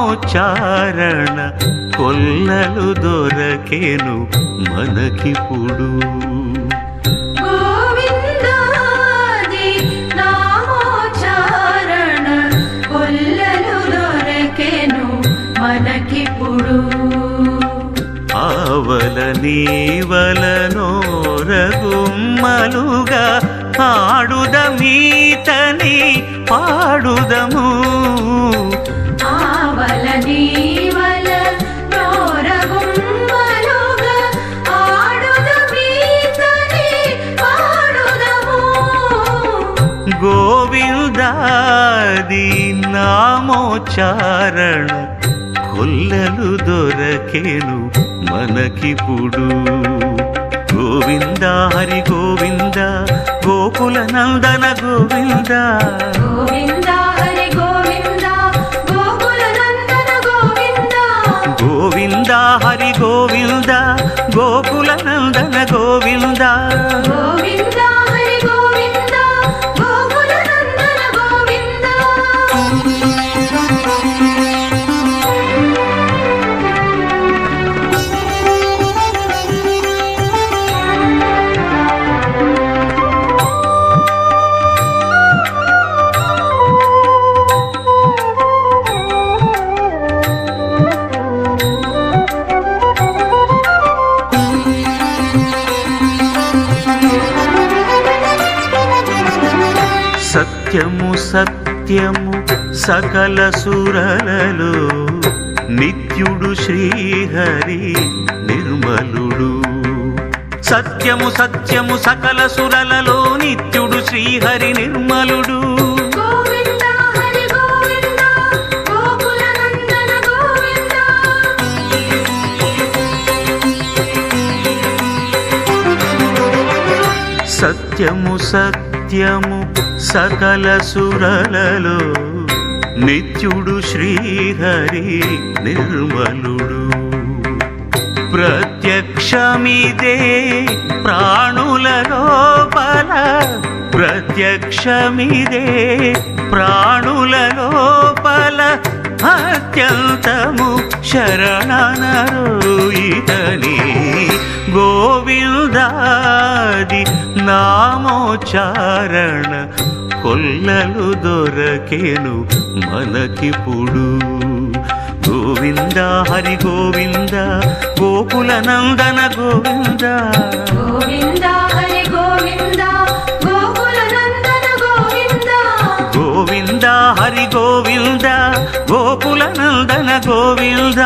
నామోచ్చారణ కొల్లలు దొరకేను మనకిప్పుడు. మనకిప్పుడు. ఆవల నీవల నోరగుమ్మలుగా ఆడుదమీతని పాడుదము. గోవిందాది నామోచ్చారణ కొల్లలు దొరకేను మనకిప్పుడు. గోవింద హరి గోవింద గోకుల నందన గోవింద. సత్యము సత్యము సకల సురలలో నిత్యుడు శ్రీహరి నిర్మలుడు. సత్యము సత్యము సకల సురలలో నిత్యుడు శ్రీహరి నిర్మలుడు. గోవింద హరి నిత్యము సకల సురలలో నిత్యుడు శ్రీహరి నిర్మలుడు. ప్రత్యక్షమిదే ప్రాణుల లోపల ప్రత్యక్షమిదే ప్రాణుల లోపల అత్యంతము శరణనరుయితని గోవిందా నామోచారణ కొల్లలు దొరకేను మనకిప్పుడు. గోవింద హరి గోవింద గోకుల నందన గోవింద. గోవింద హరి గోవింద గోకుల నందన గోవింద. గోవింద హరి గోవింద గోకుల నందన గోవింద గోవింద.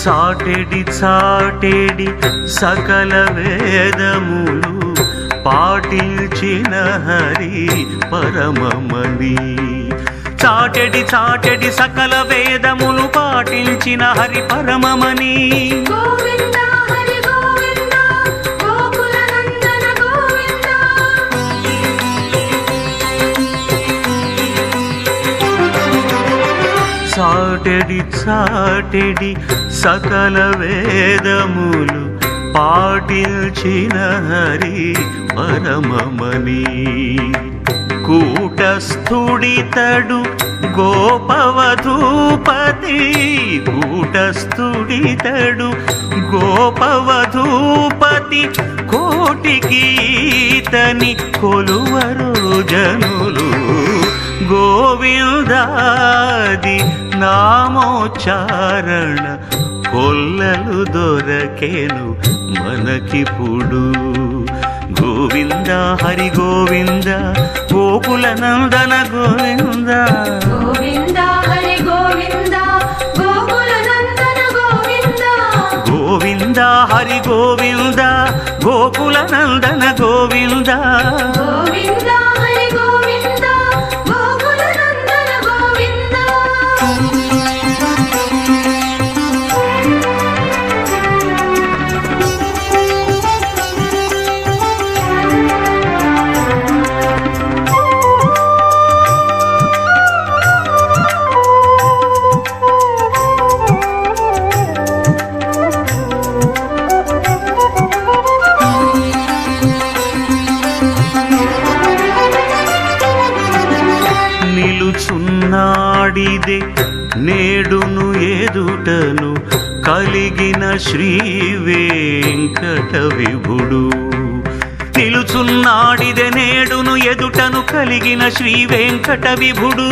సాటెడి చాటెడి సకల వేదములు పాటించిన హరి పరమమని చాటెడి చాటెడి సకల వేదములు పాటించిన హరి పరమమని చాటెడి చాటెడి సకల వేదములు పాటించిన హరి పరమమని కూటస్థుడితడు గోపవధూపతి కూటస్థుడితడు గోపవధూపతి కోటికి తని కొలువరు జనులు. గోవిందాది నామోచ్చారణ కొల్లలు దొరకేను మనకిప్పుడు. గోవింద హరి గోవింద గోకుల నందన గోవింద. గోవింద హరి గోవింద గోకుల నందన గోవింద. హరి గోవింద గోకుల నందన గోవింద గోవింద. గోవింద నిలుచున్నాడిదే నేడును ఎదుటను కలిగిన శ్రీ వెంకట విభుడు. నిలుచున్నాడిదే నేడును ఎదుటను కలిగిన శ్రీ వెంకట విభుడు.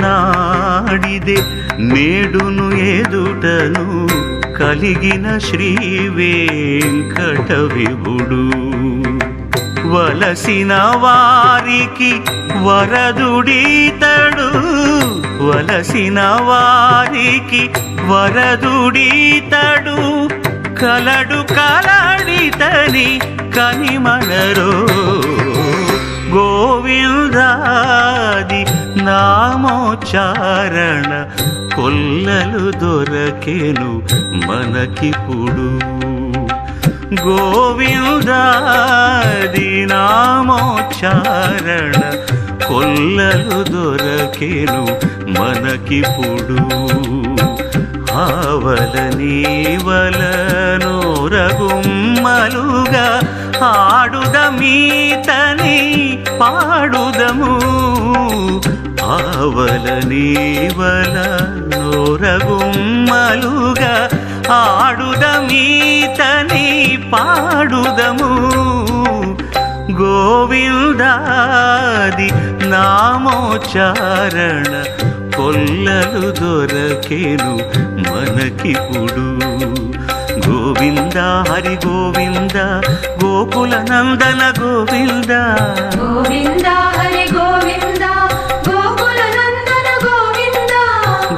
నిలుచున్నాడిదే నేడును ఎదుటను కలిగిన శ్రీ వెంకట విభుడు వలసిన వారికి వరదుడీతడు వలసిన వారికి వరదుడీతడు. కలడు కలడితని కనిమనరో గోవిందాది నామోచారణ కొల్లలు దొరకెను మనకిప్పుడు. గోవిందాది నామోచారణ కొల్లలు దొరకెను మనకిప్పుడు. ఆవల నీవలను రగుమ్మలుగా ఆడుదమీతని పాడుదము. ఆవల నీవల నోరగుమ్మలుగా ఆడుదమీతని పాడుదము. గోవిందాది నామోచారణ కొల్లలు దొరకెను మనకిప్పుడు. గోవింద హరి గోవింద గోకుల నందన గోవింద. గోవింద హరి గోవింద.